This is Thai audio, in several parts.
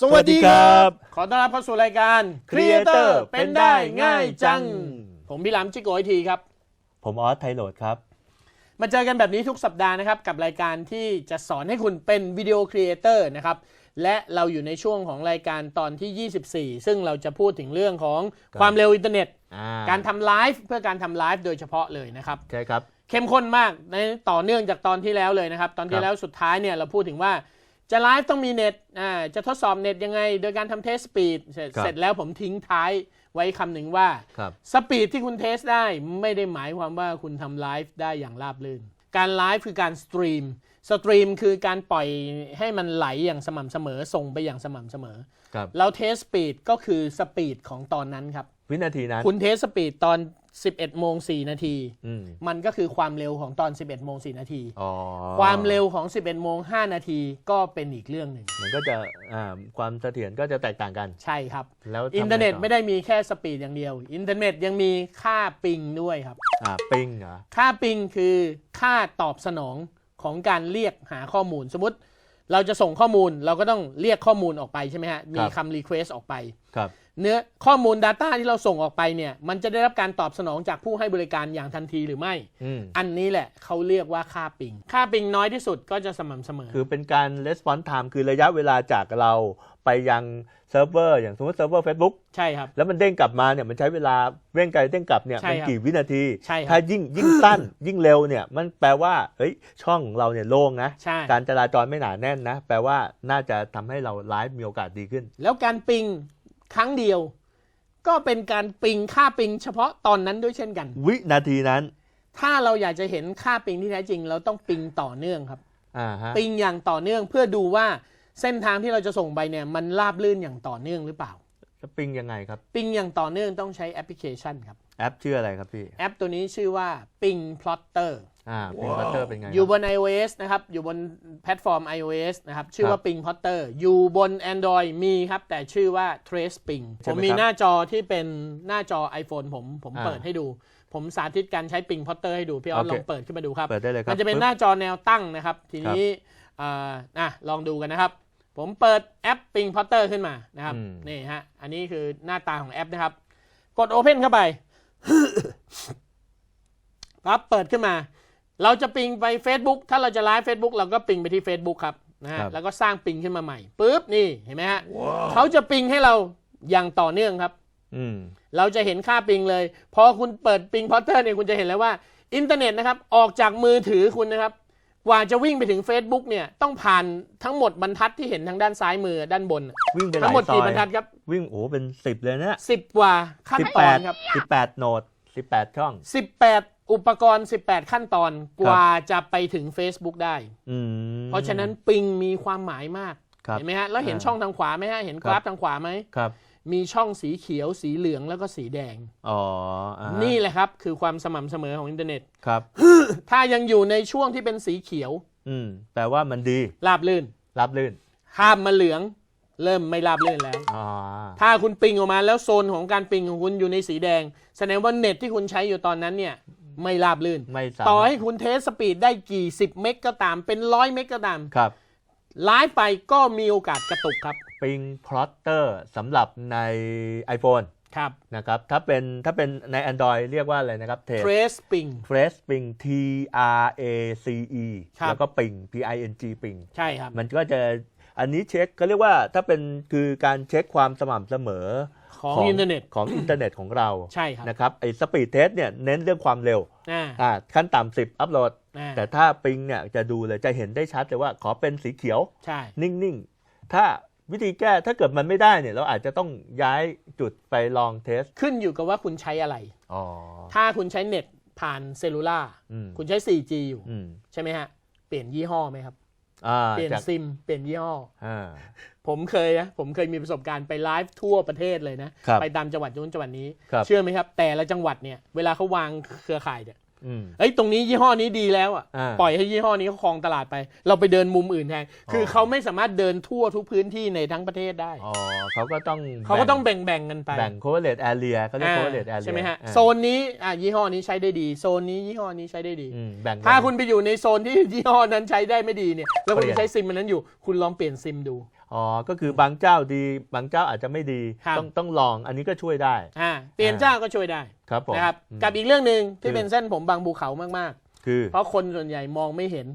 สวัสดีครับ ขอต้อนรับเข้าสู่รายการ Creator เป็นได้ง่ายจังอืมผมพี่หลามจิโกไอทีครับ ผมออสไทโรดครับ มาเจอกันแบบนี้ทุกสัปดาห์นะครับ กับรายการที่จะสอนให้คุณเป็นวิดีโอครีเอเตอร์นะครับ และเราอยู่ในช่วงของรายการตอนที่ 24 ซึ่งเราจะพูดถึงเรื่องของครับความเร็วอินเทอร์เน็ตอ่าการทำไลฟ์เพื่อการทำไลฟ์โดยเฉพาะเลยนะครับ ใช่ครับ เข้มข้นมากในต่อเนื่องจากตอนที่แล้วเลยนะครับ ตอนคที่รับแล้วสุดท้ายเนี่ยเราพูดถึงว่า จะไลฟ์ต้องมีเน็ตอ่าจะทดสอบเน็ตยังไง โดยการทำเทสสปีดเสร็จครับ เสร็จแล้วผมทิ้งท้ายไว้คำหนึ่งว่า ครับ สปีดที่คุณเทสได้ไม่ได้หมายความว่าคุณทำไลฟ์ได้อย่างราบรื่น การไลฟ์คือการสตรีม สตรีมคือการปล่อยให้มันไหลอย่างสม่ำเสมอส่งไปอย่างสม่ำเสมอ ครับ แล้วเทสสปีดก็คือสปีดของตอนนั้นครับ วินาทีนั้น คุณเทสสปีดตอน 11โมง4นาที อืมมันก็คือความเร็วของตอน 11โมง4นาที อ๋อความเร็วของ 11โมง5นาทีก็เป็นอีกเรื่องหนึ่ง มันก็จะอ่าความเสถียรก็จะแตกต่างกัน ใช่ครับ แล้วทำไงอินเทอร์เน็ตต่ไม่ได้มีแค่สปีดอย่างเดียว อินเทอร์เน็ตยังมีค่าปิงด้วยครับ อ่าปิงเหรอ ค่าปิงคือค่าตอบสนอง ของการเรียกหาข้อมูล สมมติเราจะส่งข้อมูลเราก็ต้องเรียกข้อมูลออกไปใช่ไหมฮะ มีคำรีเควสออกไปครับเนื้อข้อมูล Data ที่เราส่งออกไปเนี่ย มันจะได้รับการตอบสนองจากผู้ให้บริการอย่างทันทีหรือไม่อืมอันนี้แหละเขาเรียกว่าค่าปิง ค่าปิงน้อยที่สุดก็จะสม่ำเสมอ คือเป็นการ response time คือระยะเวลาจากเรา ไปยังเซิร์ฟเวอร์อย่างสมมติเซิร์ฟเวอร์ Facebook ใช่ครับ แล้วมันเด้งกลับมาเนี่ยมันใช้เวลาเร่งไกลเด้งกลับเนี่ยใช่มันครับกี่วินาทีใช่ครับถ้ายิ่งยิ่งสั้น ยิ่งเร็วเนี่ยมันแปลว่าเฮ้ยช่องของเราเนี่ยโล่งนะใช่การจราจรไม่หนาแน่นนะ แปลว่าน่าจะทำให้เราไลฟ์มีโอกาสดีขึ้น แล้วการปิงครั้งเดียว ก็เป็นการปิงค่าปิงเฉพาะตอนนั้นด้วยเช่นกัน วินาทีนั้น ถ้าเราอยากจะเห็นค่าปิงที่แท้จริง เราต้องปิงต่อเนื่องครับอ่าฮะปิงอย่างต่อเนื่องเพื่อดูว่า เส้นทางที่เราจะส่งไปเนี่ยมันราบลื่นอย่างต่อเนื่องหรือเปล่าจะปิงยังไงครับ ปิงอย่างต่อเนื่องต้องใช้แอปพลิเคชันครับแอปชื่ออะไรครับพี่แอปตัวนี้ชื่อว่า Ping Plotter อ่าปิงบัตเตอร์เป็นไงครับ อยู่บน iOS นะครับ อยู่บนแพลตฟอร์ม iOS นะครับ ชื่อว่าครับ Ping Plotter อยู่บน Android มีครับ แต่ชื่อว่า Trace Ping ใช่ผไหมมมีครับ หน้าจอที่เป็นหน้าจอ iPhone ผมผมอ่าเปิดให้ดู ผมสาธิตการใช้ Ping Plotter ให้ดู พี่ออสโอเค ลองเปิดขึ้นมาดูครับ เปิดได้เลยครับมันจะเป็นปึ๊บหน้าจอแนวตั้งนะครับ ทีนี้อ่าอะลองดูกันนะครับ ผมเปิดแอป Ping Plotter ขึ้นมานะครับอืมนี่ฮะ อันนี้คือหน้าตาของแอปนะครับ กด Open เข้าไปครับเปิดขึ้นมา เราจะปิงไป Facebook ถ้าเราจะไลฟ์ Facebook เราก็ปิงไปที่ Facebook ครับนะฮะครับแล้วก็สร้างปิงขึ้นมาใหม่ปุ๊บนี่เห็นไหมฮะเขาจะปิงให้เราอย่างต่อเนื่องครับอืมเราจะเห็นค่าปิงเลย พอคุณเปิดปิงพอตเตอร์เนี่ยคุณจะเห็นแล้วว่า อินเทอร์เน็ตนะครับ ออกจากมือถือคุณนะครับก ว่าจะวิ่งไปถึง Facebook เนี่ยต้องผ่านทั้งหมดบรรทัดที่เห็นทางด้านซ้ายมือด้านบน วิ่งไปหทั้ลางหมดยซอกี่ยบรรทัดครับวิ่งโอ้เป็นสิบเลยเนี่ยสิบกว่าขั้นสิบตแปอนดครับสิบแปดโหนดสิบแปดช่อง18อุปกรณ์ 18 ขั้นตอนกว่าจะไปถึง Facebook ได้ อืม เพราะฉะนั้นปิงมีความหมายมาก ครับเห็นไหมฮะ แล้วเห็นอ่าช่องทางขวาไหมฮะ เห็นครับกราฟทางขวาไหม ครับ มีช่องสีเขียวสีเหลืองแล้วก็สีแดง อ๋ออ่าฮะนี่แหละครับ คือความสม่ำเสมอของอินเทอร์เน็ต ครับ ถ้ายังอยู่ในช่วงที่เป็นสีเขียวอืมแปลว่ามันดีราบลื่น รับลื่นข้ามมาเหลือง เริ่มไม่ราบลื่นแล้ว อ๋อถ้าคุณปิงออกมาแล้วโซนของการปิงของคุณอยู่ในสีแดง แสดงว่าเน็ตที่คุณใช้อยู่ตอนนั้นเนี่ย ไม่ราบลื่น ไม่สามารถต่อให้คุณเทสสปีดได้กี่สิบเมกก็ตาม เป็นร้อยเมกก็ตามครับ ไลฟ์ไปก็มีโอกาสกระตุกครับ ปิงพลอตเตอร์สำหรับใน iPhone ครับนะครับถ้าเป็นถ้าเป็นใน Android เรียกว่าอะไรนะครับเท Trace Ping Trace Ping T R A C E ครับแล้วก็ปิง P I N G ปิงใช่ครับ มันก็จะอันนี้เช็คเขาเรียกว่าถ้าเป็นคือการเช็คความสม่ำเสมอของอินเทอร์เน็ตของอินเทอร์เน็ตของเราใช่ครับนะครับไอ้สปีดเทสเนี่ยเน้นเรื่องความเร็วอ่าอ่าขั้นต่ำสิบอัพโหลดอ่าแต่ถ้าปิงเนี่ยจะดูเลยจะเห็นได้ชัดเลยว่าขอเป็นสีเขียวใช่นิ่ง ๆ ถ้า วิธีแก้ถ้าเกิดมันไม่ได้เนี่ยเราอาจจะต้องย้ายจุดไปลองเทสขึ้นอยู่กับว่าคุณใช้อะไรอ๋อถ้าคุณใช้เน็ตผ่านเซลลูล่าอืมคุณใช้ 4G อยู่อืมใช่ไหมฮะ เปลี่ยนยี่ห้อไหมครับอ่าเปลี่ยนจากซิม เปลี่ยนยี่ห้ออ่าผมเคยนะผมเคยมีประสบการณ์ไปไลฟ์ทั่วประเทศเลยนะครับไปตามจังหวัดนู้นจังหวัดนี้ครับเชื่อไหมครับ แต่ละจังหวัดเนี่ย เวลาเขาวางเครือข่ายเนี่ย อืมเอ้ยตรงนี้ยี่ห้อนี้ดีแล้วอะอ่าปล่อยให้ยี่ห้อนี้เขาครองตลาดไป เราไปเดินมุมอื่นแทนคือออเขาไม่สามารถเดินทั่วทุกพื้นที่ในทั้งประเทศได้อ๋อเขาก็ต้องเขาก็ต้องแบ่งๆกันไปแบ่ง coverage area เขาเรียกอ่า coverage area ใช่ไหมฮะอ่าโซนนี้อะยี่ห้อนี้ใช้ได้ดี โซนนี้ยี่ห้อนี้ใช้ได้ดีอืมแบ่งถ้าคุณไปอยู่ในโซนที่ยี่ห้อนั้นใช้ได้ไม่ดีเนี่ยแล้วคุณเปลี่ยนใช้ซิมมันนั้นอยู่ คุณลองเปลี่ยนซิมดู อ๋อ ก็คือบางเจ้าดี บางเจ้าอาจจะไม่ดีครับต้องต้องลอง อันนี้ก็ช่วยได้ อ่า เปลี่ยนเจ้าก็ช่วยได้ ครับผมนะครับอืมกับอีกเรื่องหนึ่งที่คือเป็นเส้นผมบางภูเขามากคือๆเพราะคนส่วนใหญ่มองไม่เห็น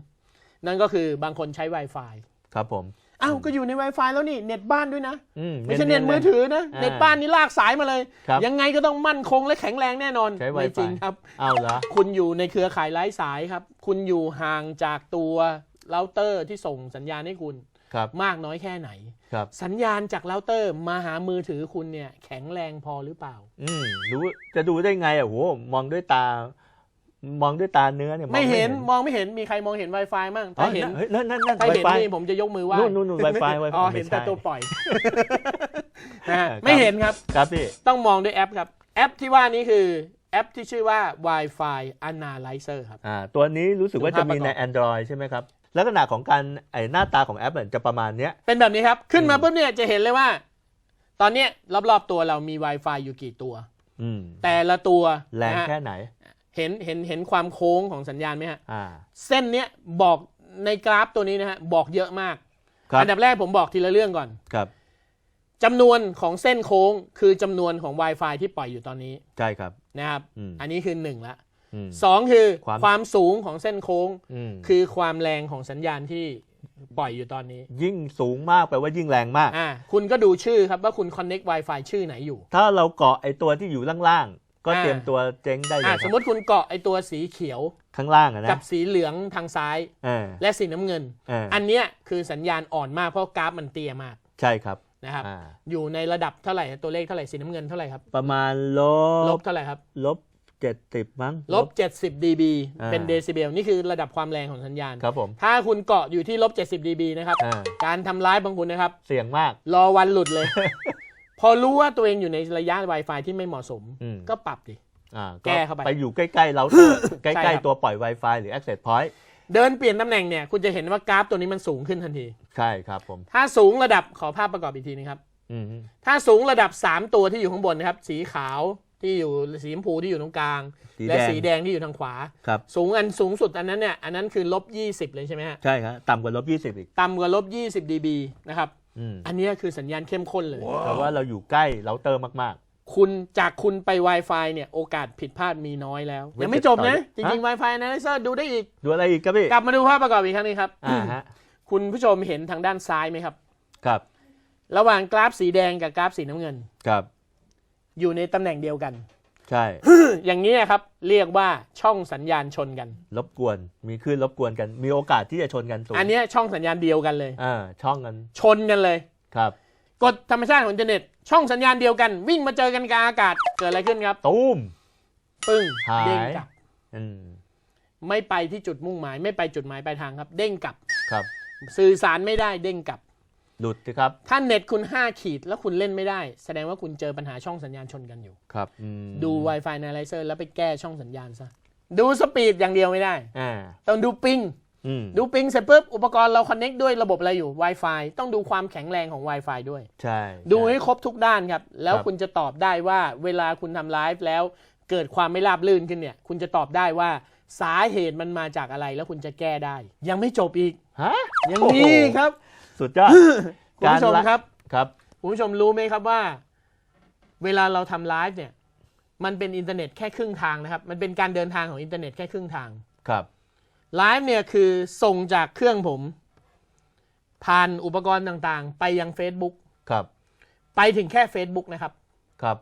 นั่นก็คือบางคนใช้ Wi-Fi ครับผม อ้าว ก็อยู่ใน Wi-Fi แล้วนี่ เน็ตบ้านด้วยนะอืไม่ใช่เน็ตมือถือนะอ่าเน็ตบ้านนี่ลากสายมาเลยครับยังไงก็ต้องมั่นคงและแข็งแรงแน่นอน ใช้ไม่ Wi-Fi จริงครับ เอาเหรอ คุณอยู่ในเครือข่ายไร้สายครับ คุณอยู่ห่างจากตัวเราเตอร์ที่ส่งสัญญาณให้คุณ ครับมากน้อยแค่ไหน ครับ สัญญาณจากเราเตอร์มาหามือถือคุณเนี่ย แข็งแรงพอหรือเปล่า อืมรู้จะดูได้ไงอะโหมองด้วยตา มองด้วยตาเนื้อเนี่ยองไม่เห็นมองไม่เห็นมีใครมองเห็น Wi-Fi มั่งอ๋อถ้าเห็นเฮ้ยนั่นนั่นนั่น ถ้าเห็น Wi-Fi นี่ผมจะยกมือไหว้นู่นนู่นนู่น Wi-Fi Wi-Fi อ๋อไม่เห็นใช่แต่ตัวปล่อยนะฮะครับไม่เห็นครับ ครับพี่ ต้องมองด้วยแอปครับ แอปที่ว่านี้คือแอปที่ชื่อว่า Wi-Fi Analyzer ครับ อ่า ตัวนี้รู้สึกว่าดูภาจะพมีในประกอบ Android ใช่ไหมครับ ลักษณะของการไอหน้าตาของแอปเนี่ยจะประมาณเนี้ย เป็นแบบนี้ครับ ขึ้นมาอืมปุ๊บเนี่ยจะเห็นเลยว่า ตอนเนี้ยรอบๆตัวเรามี Wi-Fi อยู่กี่ตัว อืมแต่ละตัวแรงนะฮะแค่ไหน เห็นเห็นเห็นความโค้งของสัญญาณไหมฮะ อ่า เส้นเนี้ยบอกในกราฟตัวนี้นะฮะบอกเยอะมาก ครับ อันดับแรกผมบอกทีละเรื่องก่อนครับ จำนวนของเส้นโค้งคือจำนวนของ Wi-Fi ที่ปล่อยอยู่ตอนนี้ใช่ครับ นะครับ อืม อันนี้คือหนึ่งละอืม สองคือความความสูงของเส้นโค้ง อืม คือความแรงของสัญญาณที่ปล่อยอยู่ตอนนี้ยิ่งสูงมากแปลว่ายิ่งแรงมาก อ่าคุณก็ดูชื่อครับว่าคุณ connect Wi-Fi ชื่อไหนอยู่ ถ้าเราเกาะไอตัวที่อยู่ล่างๆ ก็อ่า เตรียมตัวเจ๊งได้เลยอ่าคสรัมบมติคุณเกาะไอตัวสีเขียว ข้างล่างอะนะกับสีเหลืองทางซ้ายเออและสีน้ำเงิน เอออันเนี้ยคือสัญญาณอ่อนมากเพราะกราฟมันเตี้ยมากใช่ครับนะครับ อ่าอยู่ในระดับเท่าไหร่ตัวเลขเท่าไหร่สีน้ำเงินเท่าไหร่ครับ ประมาณลลบบเท่าไหร่ครับ ลบ เจ็ดสิบมั้ง ลบ 70 dB อ่า เป็นเดซิเบลนี่คือระดับความแรงของสัญญาณ ครับผม ถ้าคุณเกาะอยู่ที่ลบ 70 dB นะครับ อ่า การทำร้ายบางคุณนะครับ เสี่ยงมาก รอวันหลุดเลย พอรู้ว่าตัวเองอยู่ในระยะ Wi-Fi ที่ไม่เหมาะสม อืม ก็ปรับดิ อ่าแก้เข้าไปไปอยู่ใกล้ๆเราเตอร์ ใกใช่ล้ครับๆตัวปล่อย Wi-Fi หรือ Access Point เดินเปลี่ยนตำแหน่งเนี่ย คุณจะเห็นว่ากราฟตัวนี้มันสูงขึ้นทันที ใช่ครับผม ถ้าสูงระดับขอภาพประกอบอีกทีนึงครับ อืมถ้าสูงระดับ 3 ตัวที่อยู่ข้างบนนะครับ สีขาว ที่อยู่สีชมพูที่อยู่ตรงกลาง สีและแดง สีแดงที่อยู่ทางขวา ครับ สูงอันสูงสุดอันนั้นเนี่ยอันนั้นคือลบ20 เลยใช่ไหมฮะใช่ครับต่ำกว่าลบยี่สิบอีกต่ำกว่าลบ20 dB นะครับ อืมอันเนี้ยคือสัญญาณเข้มข้นเลยแต่ว่าเราอยู่ใกล้เราเตอร์มาก คุณจากคุณไป Wi-Fi เนี่ยโอกาสผิดพลาดมีน้อยแล้ว เว้นยังไม่จบนะแต่จต่อริงๆ Wi-Fi Analyzer ดูได้อีก ๆ ดูอะไรอีกครับพี่กลับมาดูภาพประกอบอีกครั้งหนึงครับ อ่าฮะคุณผู้ชมเห็นทางด้านซ้ายไหมครับ ครับระหว่างกราฟสีแดงกับกราฟสีน้ำเงิน ครับ อยู่ในตำแหน่งเดียวกัน ใช่ อย่างนี้ยครับ เรียกว่าช่องสัญญาณชนกัน รบกวน มีคลื่นรบกวนกัน มีโอกาสที่จะชนกันสูงอันเนี้ยช่องสัญญาณเดียวกันเลยอ่าช่องกัน ชนกันเลย ครับกฎธรรมชาติของอินเทอร์เน็ต ช่องสัญญาณเดียวกัน วิ่งมาเจอกันกลางอากาศ เกิดอะไรขึ้นครับ ตูมปึ้งหายเด้งกลับ อืมไม่ไปที่จุดมุ่งหมาย ไม่ไปจุดหมายปลายทางครับ เด้งกลับ ครับ สื่อสารไม่ได้เด้งกลับ หลุดสิครับถ้าเน็ตคุณ 5 ขีดแล้วคุณเล่นไม่ได้ แสดงว่าคุณเจอปัญหาช่องสัญญาณชนกันอยู่ ครับอืมดู Wi-Fi Analyzer แล้วไปแก้ช่องสัญญาณซะ ดูสปีดอย่างเดียวไม่ได้ อ่าต้องดูปิง อืมดูปิงเสร็จปุ๊บ อุปกรณ์เราคอนเน็กด้วยระบบอะไรอยู่ Wi-Fi ต้องดูความแข็งแรงของ Wi-Fi ด้วย ใช่ดูช่ให้ครบทุกด้านครับ แล้วครับคุณจะตอบได้ว่าเวลาคุณทำไลฟ์แล้วเกิดความไม่ราบรื่นขึ้นเนี่ย คุณจะตอบได้ว่าสาเหตุมันมาจากอะไรแล้วคุณจะแก้ได้ ยังไม่จบอีก ฮะยังโอ้โหมีครับ สุดยอดคุณผู้ชมการละครับครับคุณผู้ชมรู้ไหมครับว่า เวลาเราทำไลฟ์เนี่ย มันเป็นอินเทอร์เน็ตแค่ครึ่งทางนะครับ มันเป็นการเดินทางของอินเทอร์เน็ตแค่ครึ่งทางครับไลฟ์เนี่ยคือส่งจากเครื่องผม ผ่านอุปกรณ์ต่างๆ ไปยัง Facebook ครับ ไปถึงแค่ Facebook นะครับครับ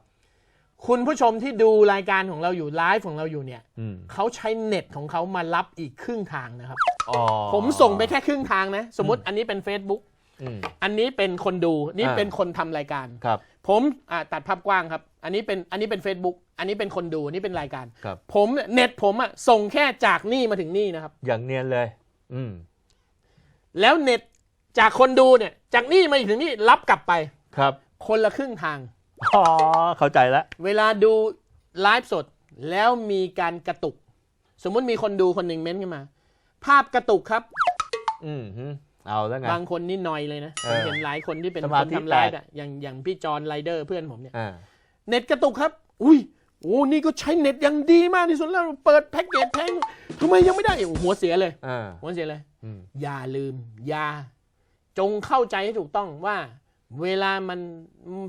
คุณผู้ชมที่ดูรายการของเราอยู่ไลฟ์ของเราอยู่เนี่ยอืมเขาใช้เน็ตของเขามารับอีกครึ่งทางนะครับ อ๋อผมส่งไปแค่ครึ่งทางนะ สมมติอันนี้เป็น Facebook อืม อันนี้เป็นคนดูนี่อ่า เป็นคนทำรายการ ครับ ผมอ่าตัดภาพกว้างครับ อันนี้เป็นอันนี้เป็น Facebook อันนี้เป็นคนดูอันนี่เป็นรายการ ครับ ผมเนี่ยเน็ตผมอะส่งแค่จากนี่มาถึงนี่นะครับ อย่างเนียนเลย อืม แล้วเน็ตจากคนดูเนี่ยจากนี่มาถึงนี่รับกลับไป ครับ คนละครึ่งทาง อ๋อเข้าใจแล้ว เวลาดูไลฟ์สดแล้วมีการกระตุก สมมุติมีคนดูคนหนึ่งเม้นต์ขึ้นมา ภาพกระตุกครับ อืมฮึเอาแล้วไง บางคนนี่นอยเลยนะเอผมอเห็นหลายคนที่เป็นสคมานธิทำไลฟ์แตก อะอย่างอย่างพี่จอห์นไรเดอร์เพื่อนผมเนี่ย อ่า เน็ตกระตุกครับ อุ้ย โอ้นี่ก็ใช้เน็ตอย่างดีมากที่สุดแล้ว เปิดแพ็กเกจแพงทำไมยังไม่ได้โอ้โหหัวเสียเลย อ่า หัวเสียเลย อืม อย่าลืม อย่า จงเข้าใจให้ถูกต้องว่า เวลามัน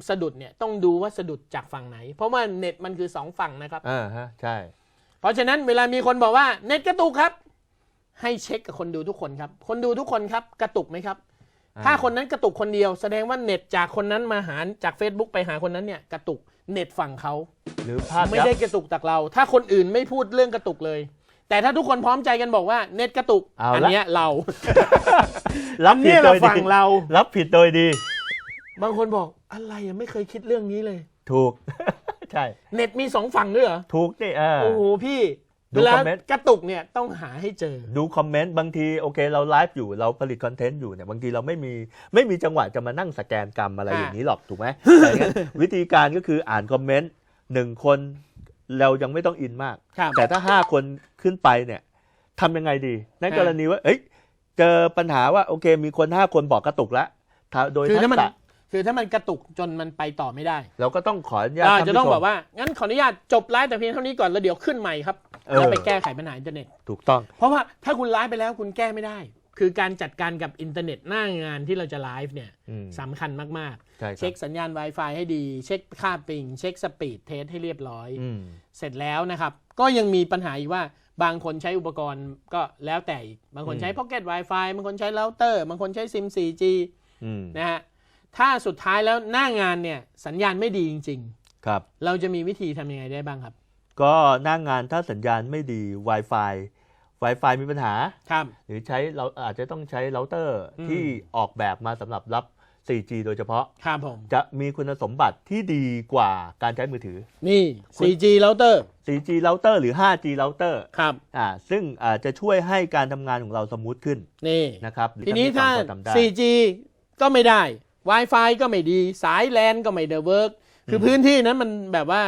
สะดุดเนี่ยต้องดูว่าสะดุดจากฝั่งไหน เพราะว่าเน็ตมันคือสองฝั่งนะครับ อ่าฮะใช่ เพราะฉะนั้นเวลามีคนบอกว่าเน็ตกระตุกครับ ให้เช็คกับคนดูทุกคนครับ คนดูทุกคนครับ กระตุกไหมครับอ่าถ้าคนนั้นกระตุกคนเดียว แสดงว่าเน็ตจากคนนั้นมาหาจาก Facebook ไปหาคนนั้นเนี่ยกระตุกเน็ตฝั่งเขาหรือภาพไม่ยับได้กระตุกจากเรา ถ้าคนอื่นไม่พูดเรื่องกระตุกเลย แต่ถ้าทุกคนพร้อมใจกันบอกว่าเน็ตกระตุกเอาอัละเนี้ยเรารับผิดเนี่ยโดเรายฝั่ดีงเรา รับผิดโดยดี บางคนบอกอะไรอะไม่เคยคิดเรื่องนี้เลย ถูก ใช่ เน็ตมีสองฝั่งด้วยเหรอถูกนี่เออ โอ้โหพี่ดูเวลาคอมเมนต์ กระตุกเนี่ยต้องหาให้เจอ ดูคอมเมนต์บางทีโอเคเราไลฟ์อยู่เราผลิตคอนเทนต์อยู่เนี่ยบางทีเราไม่มีไม่มีจังหวะจะมานั่งสแกนกรรมอะไรอ่าอย่างนี้หรอกถูกไหมแต่งั้น วิธีการก็คืออ่านคอมเมนต์หนึ่งคนเรายังไม่ต้องอินมาก ครับ แต่ถ้าห้าคนขึ้นไปเนี่ยทำยังไงดีในกรณีว่า เอ้ยเจอปัญหาว่าโอเค มีคนห้าคนบอกกระตุกแล้วถ้าโดยคือทัถ้ากมันษะ คือถ้ามันกระตุกจนมันไปต่อไม่ได้เราก็ต้องขออนุญาตเราท่านจะผู้ต้องชม บอกว่า งั้นขออนุญาตจบไลฟ์แต่เพียงเท่านี้ก่อนแล้วเดี๋ยวขึ้นใหม่ครับเออ แล้วไปแก้ไขปัญหาอินเทอร์เน็ต ถูกต้อง เพราะว่าถ้าคุณไลฟ์ไปแล้วคุณแก้ไม่ได้ คือการจัดการกับอินเทอร์เน็ตหน้างานที่เราจะไลฟ์เนี่ยอืม สำคัญมาก ใช่ๆครัเช็บคสัญญาณ Wi-Fi ให้ดี เช็คค่าปิง เช็คสปีดเทสให้เรียบร้อย อืม เสร็จแล้วนะครับ ก็ยังมีปัญหาอีกว่าบางคนใช้อุปกรณ์ก็แล้วแต่อีกบางคนใช้ Pocket Wi-Fi บางคนใช้เราเตอร์ บางคนใช้ซิม 4G อืม นะฮะ ถ้าสุดท้ายแล้วหน้างานเนี่ยสัญญาณไม่ดีจริงครับๆเราจะมีวิธีทำยังไงได้บ้างครับ ก็หน้างงานถ้าสัญญาณไม่ดี Wi-Fi Wi-Fi มีปัญหา ครับ หรือใช้เราอาจจะต้องใช้เราเตอร์อืม ที่ออกแบบมาสำหรับรับ 4G โดยเฉพาะ ครับผม จะมีคุณสมบัติที่ดีกว่าการใช้มือถือ นี่ 4G เราเตอร์ 4G เราเตอร์หรือ 5G เราเตอร์ครับ อ่าซึ่งอาจจะช่วยให้การทำงานของเราสมูทขึ้นนี่ นะครับหรือทีนี้ถ้ามีควมพอทำได้ 4G ก็ไม่ได้ Wi-Fi ก็ไม่ดี สายแลนก็ไม่เดเวิร์กคือพื้นที่นั้นมันแบบว่า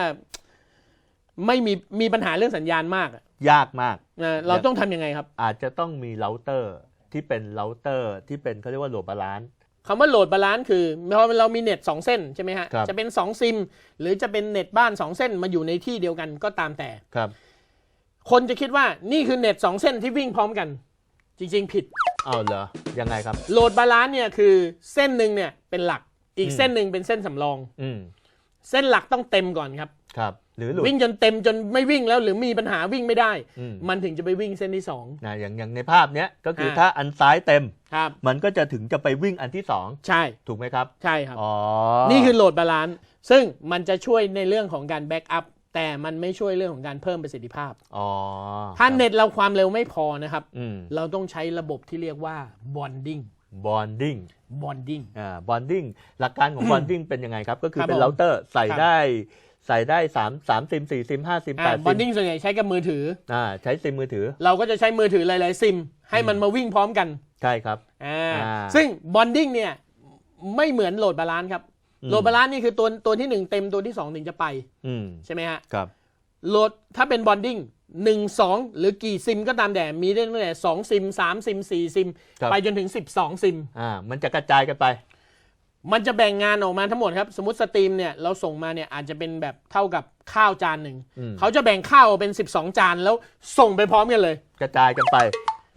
ไม่มีมีปัญหาเรื่องสัญญาณมากอะยากมาก นะเราต้องทำยังไงครับอาจจะต้องมีเราเตอร์ที่เป็นเราเตอร์ที่เป็นเขาเรียกว่าโหลดบาลานซ์ คำว่าโหลดบาลานซ์คือพอเรามีเน็ต2เส้นใช่ไหมฮะ ครับ จะเป็น2ซิม หรือจะเป็นเน็ตบ้าน2เส้นมาอยู่ในที่เดียวกันก็ตามแต่ ครับคนจะคิดว่านี่คือเน็ต2เส้นที่วิ่งพร้อมกัน จริง ๆ ผิด เอาเหรอ ยังไงครับ โหลดบาลานซ์เนี่ยคือเส้นหนึ่งเนี่ยเป็นหลัก อีกอืมเส้นหนึ่งเป็นเส้นสำรอง อืมเส้นหลักต้องเต็มก่อนครับ ครับ หรือหลุด วิ่งจนเต็มจนไม่วิ่งแล้วหรือมีปัญหาวิ่งไม่ได้ อืม มันถึงจะไปวิ่งเส้นที่สอง นะอย่างอย่างในภาพเนี้ยก็คืออ่าถ้าอันซ้ายเต็ม ครับ มันก็จะถึงจะไปวิ่งอันที่สองใช่ ถูกไหมครับ ใช่ครับ อ๋อนี่คือโหลดบาลานซ์ซึ่งมันจะช่วยในเรื่องของการแบ็กอัพ แต่มันไม่ช่วยเรื่องของการเพิ่มประสิทธิภาพอ๋อถ้าเน็ตเราความเร็วไม่พอนะครับอืมเราต้องใช้ระบบที่เรียกว่า bonding bonding bonding อ่า bonding หลักการของ bonding เป็นยังไงครับ ก็คือครับเป็นผมเราเตอร์ใส่ครับได้ใส่ได้สามสามซิมสี่ซิมห้าซิมแปอ่าดซิม bonding ส่วนใหญ่ใช้กับมือถืออ่าใช้ซิมมือถือ เราก็จะใช้มือถือหลาย ๆ ซิม ให้มันมาวิ่งพร้อมกัน ใช่ครับอ่าอ่าซึ่ง bonding เนี่ยไม่เหมือนโหลดบาลานซ์ครับอืม โหลดบาลานซ์นี่คือตัวตัวที่หนึ่งเต็มตัวที่สองถึงจะไปอืมใช่ไหมฮะครับโหลดถ้าเป็นบอนดิ้งหนึ่งสองหรือกี่ซิมก็ตามแต่มีได้ตั้งแต่สองซิมสามซิมสี่ซิมครับไปจนถึงสิบสองซิมอ่ามันจะกระจายกันไป มันจะแบ่งงานออกมาทั้งหมดครับ สมมติสตรีมเนี่ยเราส่งมาเนี่ยอาจจะเป็นแบบเท่ากับข้าวจานหนึ่งอืมเขาจะแบ่งข้าวเป็น 12 จานแล้วส่งไปพร้อมกันเลย กระจายกันไป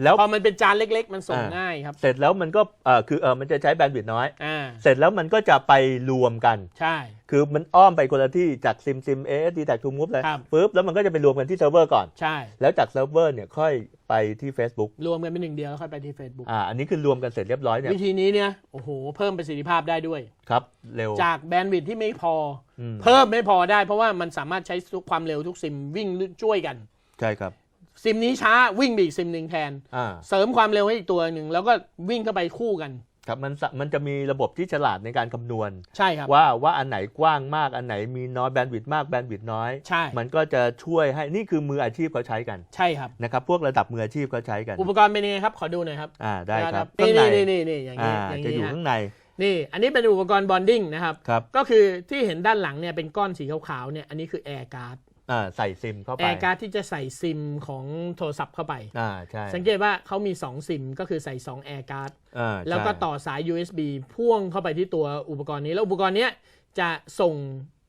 แล้วพอมันเป็นจานเล็ก ๆ มันส่งอ่าง่ายครับ เสร็จแล้วมันก็เออคือเออมันจะใช้แบนด์วิดต์น้อย อ่าเสร็จแล้วมันก็จะไปรวมกัน ใช่ คือมันอ้อมไปคนละที่จากซิมซิมเอสดีแท็กทูมูฟเลยครับปึ๊บแล้วมันก็จะไปรวมกันที่เซิร์ฟเวอร์ก่อน ใช่ แล้วจากเซิร์ฟเวอร์เนี่ยค่อยไปที่ Facebook รวมกันเป็นหนึ่งเดียวแล้วค่อยไปที่ Facebook อ่าอันนี้คือรวมกันเสร็จเรียบร้อยเนี่ยวิธีนี้เนี่ยโอ้โหเพิ่มประสิทธิภาพได้ด้วย ครับ เร็ว จากแบนด์วิดต์ที่ไม่พออืมเพิ่มไม่พอได้ เพราะว่ามันสามารถใช้ทุกความเร็วทุกซิมวิ่งช่วยกัน ใช่ครับ ซิมนี้ช้าวิ่งไปอีกซิมหนึ่งแทน อ่า เสริมความเร็วให้อีกตัวหนึ่งแล้วก็วิ่งเข้าไปคู่กัน ครับมันสะมันจะมีระบบที่ฉลาดในการคำนวณ ใช่ครับ ว่าว่าอันไหนกว้างมากอันไหนมีน้อยแบนด์วิดต์มากแบนด์วิดต์น้อย ใช่ มันก็จะช่วยให้นี่คือมืออาชีพเขาใช้กันใช่ครับ นะครับพวกระดับมืออาชีพเขาใช้กันอุปกรณ์เป็นยังไงครับ ขอดูหน่อยครับอ่าได้ครับนี่ข้างในนี่นี่นี่อย่างนี้อ่าอย่างจะนี้อยู่ฮะข้างในนี่ อันนี้เป็นอุปกรณ์บอนดิ้งนะครับ ครับ ก็คือที่เห็นด้านหลังเนี่ยเป็นก้อนสีขาวๆเนี่ยอันนี้คือแอร์การ์ดอ่า ใส่ซิมเข้าแอไปร์การ์ดที่จะใส่ซิมของโทรศัพท์เข้าไปอ่าใช่สังเกตว่าเขามี 2 ซิมก็คือใส่2แอร์การ์ดอ่าแล้วก็ใช่ต่อสาย USB พ่วงเข้าไปที่ตัวอุปกรณ์นี้ แล้วอุปกรณ์เนี้ยจะส่ง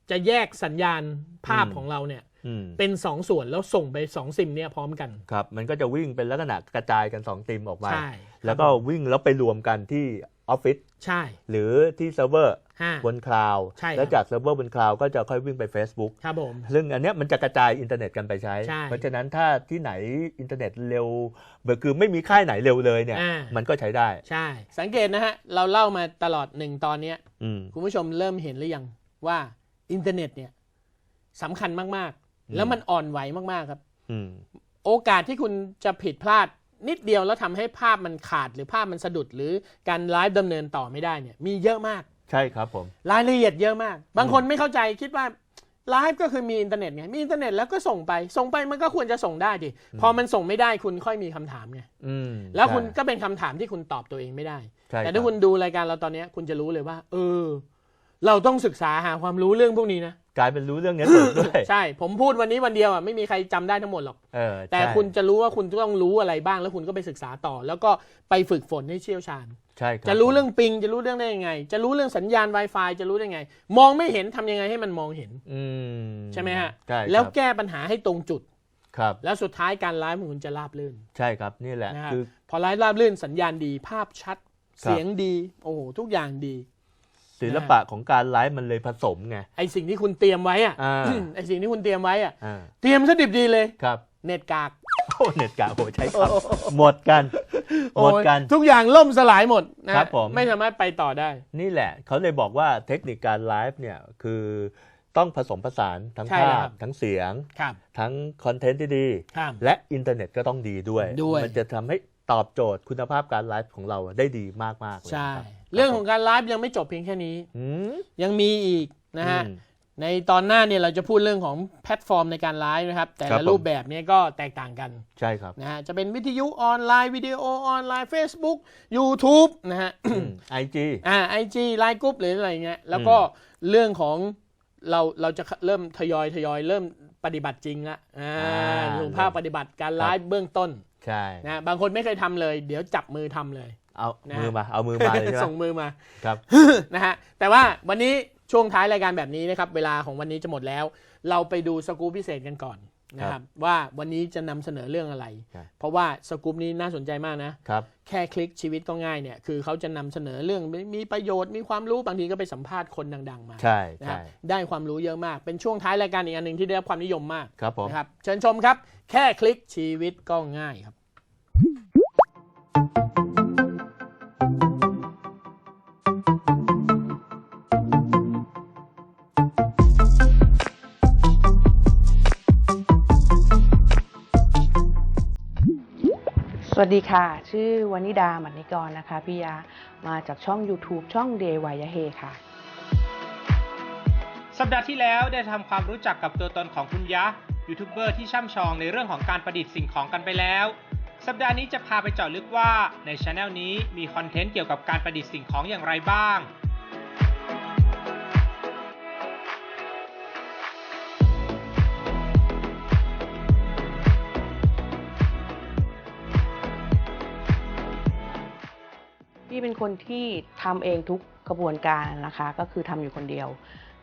จะแยกสัญญาณภาพของเราเนี่ยอืมเป็น2ส่วนแล้วส่งไป2ซิมเนี่ยพร้อมกัน ครับ มันก็จะวิ่งเป็นลักษณะกระจายกันสองซิมออกมาใช่แล้วก็วิ่งแล้วไปรวมกันที่ออฟฟิศใช่ หรือที่เซิร์ฟเวอร์ห้าบนคลาวด์ใช่ครับแล้วจากเซิร์ฟเวอร์บนคลาวด์ก็จะค่อยวิ่งไป Facebook ครับผมซึ่งอันเนี้ยมันจะกระจายอินเทอร์เน็ตกันไปใช้ใช่เพราะฉะนั้นถ้าที่ไหนอินเทอร์เน็ตเร็วแบบคือไม่มีค่ายไหนเร็วเลยเนี่ยอ่ามันก็ใช้ได้ ใช่ สังเกตนะฮะ เราเล่ามาตลอดหนึ่งตอนเนี้ยอืมคุณผู้ชมเริ่มเห็นหรือยังว่าอินเทอร์เน็ตเนี่ยสำคัญมากอืมๆ แล้วมันอ่อนไหวมากๆครับอืมโอกาสที่คุณจะผิดพลาดนิดเดียวแล้วทำให้ภาพมันขาดหรือภาพมันสะดุดหรือการไลฟ์ดำเนินต่อไม่ได้เนี่ย มีเยอะมาก ใช่ครับผม รายละเอียดเยอะมาก บางคนไม่เข้าใจคิดว่าไลฟ์ก็คือมีอินเทอร์เน็ตไงมีอินเทอร์เน็ตแล้วก็ส่งไป ส่งไปมันก็ควรจะส่งได้ดิพอมันส่งไม่ได้คุณค่อยมีคำถามไงอืมแล้วคุณใช่ก็เป็นคำถามที่คุณตอบตัวเองไม่ได้ใช่แต่รับถ้าคุณดูรายการเราตอนเนี้ยคุณจะรู้เลยว่า เออ เราต้องศึกษาหาความรู้เรื่องพวกนี้นะ กลายเป็นรู้เรื่องเนี้ยสุดด้วยใช่ ผมพูดวันนี้วันเดียวอะไม่มีใครจำได้ทั้งหมดหรอก เออแต่ใช่คุณจะรู้ว่าคุณต้องรู้อะไรบ้างแล้วคุณก็ไปศึกษาต่อ แล้วก็ไปฝึกฝนให้เชี่ยวชาญ ใช่คบจะรู้ผมเรื่องปิง จะรู้เรื่องได้ยังไง จะรู้เรื่องสัญญาณ Wi-Fi จะรู้ได้ไง มองไม่เห็นทำยังไงให้มันมองเห็น อืมใช่ไหมฮะ ใช่ครับแล้วแก้ปัญหาให้ตรงจุด ครับ แล้วสุดท้ายการไลฟ์ของคุณจะราบรื่นใช่ครับนี่แหละนะครับคือ พอไลฟ์ราบรื่นสัญญาณดี ภาพชัด ครับ เสียงดี โอ้โหทุกอย่างดี ศิลปะของการไลฟ์มันเลยผสมไง ไอสิ่งที่คุณเตรียมไว้อะอ่า ไอสิ่งที่คุณเตรียมไว้อะอ่าเตรียมซะดิบดีเลย ครับเน็ตกากโอ้เน็ตกะโอ้ใช้คำหมดกัน หมดกัน โอ้ยทุกอย่างล่มสลายหมดนะครับผม ไม่สามารถไปต่อได้ นี่แหละ เขาเลยบอกว่าเทคนิคการไลฟ์เนี่ยคือต้องผสมผสานทั้งใช่ภาครัพบ ทั้งเสียง ครับทั้งคอนเทนต์ที่ดี ครับ และอินเทอร์เน็ตก็ต้องดีด้วย ด้วย มันจะทำให้ตอบโจทย์คุณภาพการไลฟ์ของเราได้ดีมาก ๆ เลยใช่ครับ เรื่องของการไลฟ์ยังไม่จบเพียงแค่นี้อืมยังมีอีกนะฮะอืมในตอนหน้าเนี่ยเราจะพูดเรื่องของแพลตฟอร์มในการไลฟ์นะครับ แต่ครัละบผมรูปแบบเนี้ก็แตกต่างกันใช่ครับนะฮะจะเป็นวิทยุออนไลน์วิดีโอออนไลน์ Facebook YouTube นะฮะไอจีอ่าไอจีไลน์กรุ๊ปหรืออะไรเงี้ยแล้วก็เรื่องของเราเราจะเริ่มทยอยทยอยเริ่มปฏิบัติจริงละอ่าอ่าดูภาพปฏิบัติการไลฟ์เบื้องต้นใช่นะบางคนไม่เคยทำเลย เดี๋ยวจับมือทำเลย เอานะ มือมา เอามือมาเลยใช่ไหมส่งมือมา ครับ นะฮะ แต่ว่าวันนี้ช่วงท้ายรายการแบบนี้นะครับ เวลาของวันนี้จะหมดแล้ว เราไปดูสกู๊ปพิเศษกันก่อนนะครับว่าวันนี้จะนำเสนอเรื่องอะไร ครับ เพราะว่าสกู๊ปนี้น่าสนใจมากนะ ครับ แค่คลิกชีวิตก็ง่ายเนี่ยคือเขาจะนำเสนอเรื่องมีประโยชน์มีความรู้บางทีก็ไปสัมภาษณ์คนดัง ๆ มาใช่นะครัใช่บได้ความรู้เยอะมาก เป็นช่วงท้ายรายการอีกอันหนึ่งที่ได้รับความนิยมมากครับผม นะครับเชิญชมครับ แค่คลิกชีวิตก็ง่ายครับ วัสดีค่ะ ชื่อวานิดาหมันนิกรนะคะพี่ยา มาจากช่อง YouTube ช่อง DIY เฮค่ะ สัปดาห์ที่แล้วได้ทำความรู้จักกับตัวตนของคุณยะยูทูบเบอร์ที่ช่ำชองในเรื่องของการประดิษฐ์สิ่งของกันไปแล้ว สัปดาห์นี้จะพาไปเจาะลึกว่าในช anel นี้มีคอนเทนต์เกี่ยวกับการประดิษฐ์สิ่งของอย่างไรบ้าง พี่เป็นคนที่ทำเองทุกกระบวนการนะคะ ก็คือทำอยู่คนเดียว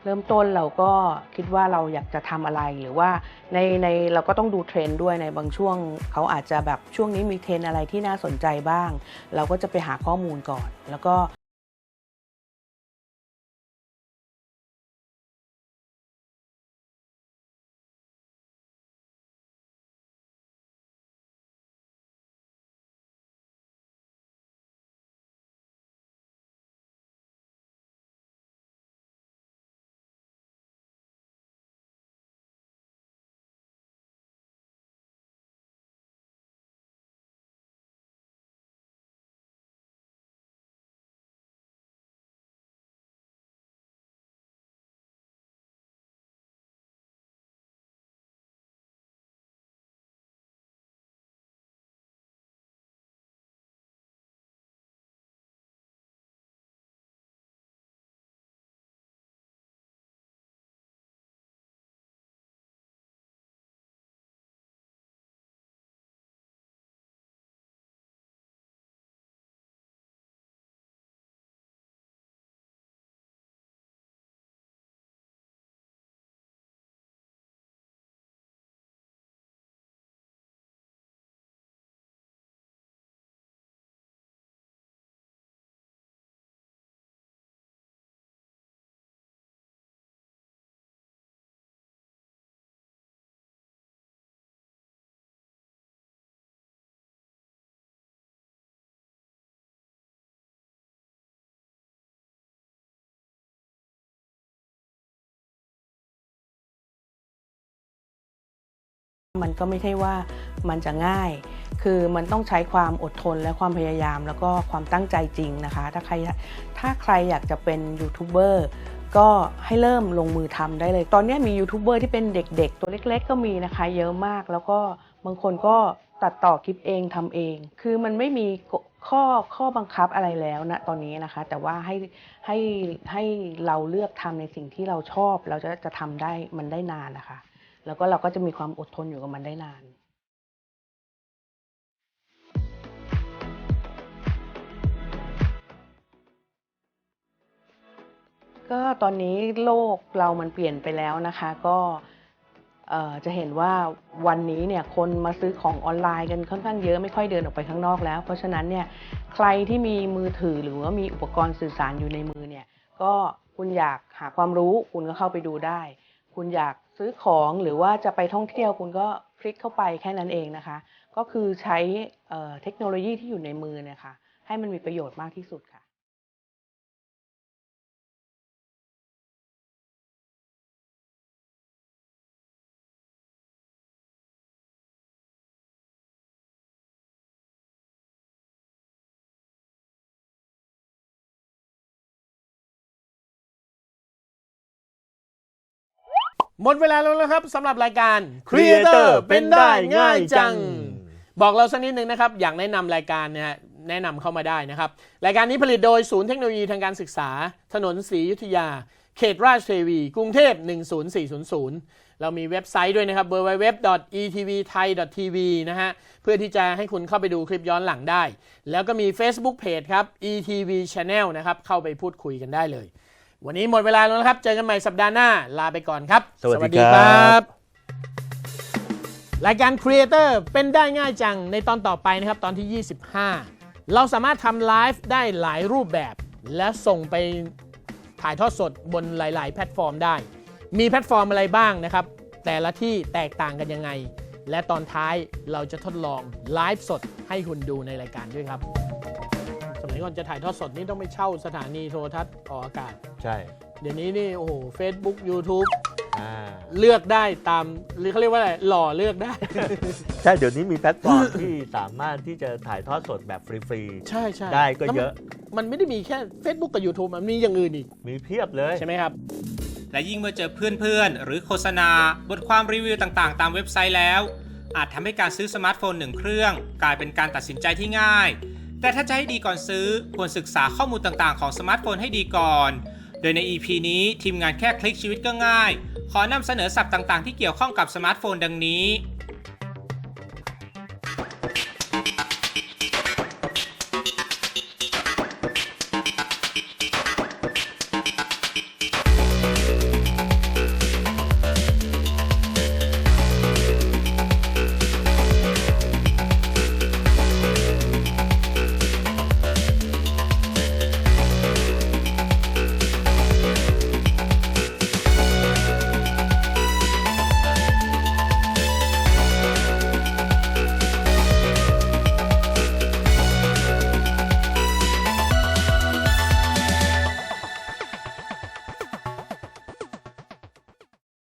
เริ่มต้นเราก็คิดว่าเราอยากจะทำอะไรหรือว่าในในเราก็ต้องดูเทรนด์ด้วยในบางช่วงเขาอาจจะแบบช่วงนี้มีเทรนด์อะไรที่น่าสนใจบ้าง เราก็จะไปหาข้อมูลก่อน แล้วก็ มันก็ไม่ใช่ว่ามันจะง่าย คือมันต้องใช้ความอดทนและความพยายามแล้วก็ความตั้งใจจริงนะคะ ถ้าใครถ้าใครอยากจะเป็นยูทูบเบอร์ก็ให้เริ่มลงมือทำได้เลย ตอนนี้มียูทูบเบอร์ที่เป็นเด็กๆ ตัวเล็กๆ ก็มีนะคะ เยอะมากแล้วก็บางคนก็ตัดต่อคลิปเองทำเอง คือมันไม่มีข้อข้อบังคับอะไรแล้วนะตอนนี้นะคะ แต่ว่าให้ให้ให้เราเลือกทำในสิ่งที่เราชอบ เราจะจะทำได้มันได้นานนะคะ แล้วก็เราก็จะมีความอดทนอยู่กับมันได้นานก็ตอนนี้โลกเรามันเปลี่ยนไปแล้วนะคะ ก็จะเห็นว่าวันนี้เนี่ยคนมาซื้อของออนไลน์กันค่อนข้างเยอะไม่ค่อยเดินออกไปข้างนอกแล้ว เพราะฉะนั้นเนี่ยใครที่มีมือถือหรือว่ามีอุปกรณ์สื่อสารอยู่ในมือเนี่ยก็คุณอยากหาความรู้คุณก็เข้าไปดูได้ คุณอยาก ซื้อของหรือว่าจะไปท่องเที่ยวคุณก็คลิกเข้าไปแค่นั้นเองนะคะ ก็คือใช้เเทคโนโลยีที่อยู่ในมือเนี่ยค่ะให้มันมีประโยชน์มากที่สุดค่ะ หมดเวลาแล้วนะครับสำหรับรายการ Creator Creator เป็นได้ง่ายจัง บอกเราสักนิดนึงนะครับ อยากแนะนำรายการเนี่ยแนะนำเข้ามาได้นะครับ รายการนี้ผลิตโดยศูนย์เทคโนโลยีทางการศึกษา ถนนศรีอยุธยา เขตราชเทวี กรุงเทพ 10400 เรามีเว็บไซต์ด้วยนะครับ www.etvthai.tv นะฮะ เพื่อที่จะให้คุณเข้าไปดูคลิปย้อนหลังได้ แล้วก็มี Facebook Page ครับ ETV Channel นะครับ เข้าไปพูดคุยกันได้เลย วันนี้หมดเวลาแล้วนะครับ เจอกันใหม่สัปดาห์หน้า ลาไปก่อนครับ สวัสดีครับ รายการ Creator เป็นได้ง่ายจังในตอนต่อไปนะครับ ตอนที่ 25 เราสามารถทำไลฟ์ได้หลายรูปแบบ และส่งไปถ่ายทอดสดบนหลาย ๆ แพลตฟอร์มได้ มีแพลตฟอร์มอะไรบ้างนะครับ แต่ละที่แตกต่างกันยังไง และตอนท้ายเราจะทดลองไลฟ์สดให้คุณดูในรายการด้วยครับส มัยก่อนจะถ่ายทอดสดนี่ต้องไปเช่าสถานีโทรทัศน์ออกอากาศ ใช่เดี๋ยวนี้นี่โอ้โห Facebook YouTube อ่าเลือกได้ตามหรือเขาเรียกว่าอะไรหล่อเลือกได้ ใช่เดี๋ยวนี้มีแพลตฟอร์ม ที่สามารถที่จะถ่ายทอดสดแบบฟรี ใช่ใช่ได้ก็เยอะแล้วมันมันไม่ได้มีแค่ Facebook กับ YouTube มันมีอย่างอื่นอีก ๆ มีเพียบเลย ใช่ไหมครับ และยิ่งเมื่อเจอเพื่อนๆ หรือโฆษณา บทความรีวิวต่างๆ ตามเว็บไซต์แล้ว อาจทำให้การซื้อสมาร์ทโฟนหนึ่งเครื่อง กลายเป็นการตัดสินใจที่ง่าย แต่ถ้าจะให้ดีก่อนซื้อ ควรศึกษาข้อมูลต่างๆ ของสมาร์ทโฟนให้ดีก่อน โดยใน EP นี้ทีมงานแค่คลิกชีวิตก็ง่าย ขอนำเสนอศัพท์ต่างๆ ที่เกี่ยวข้องกับสมาร์ทโฟนดังนี้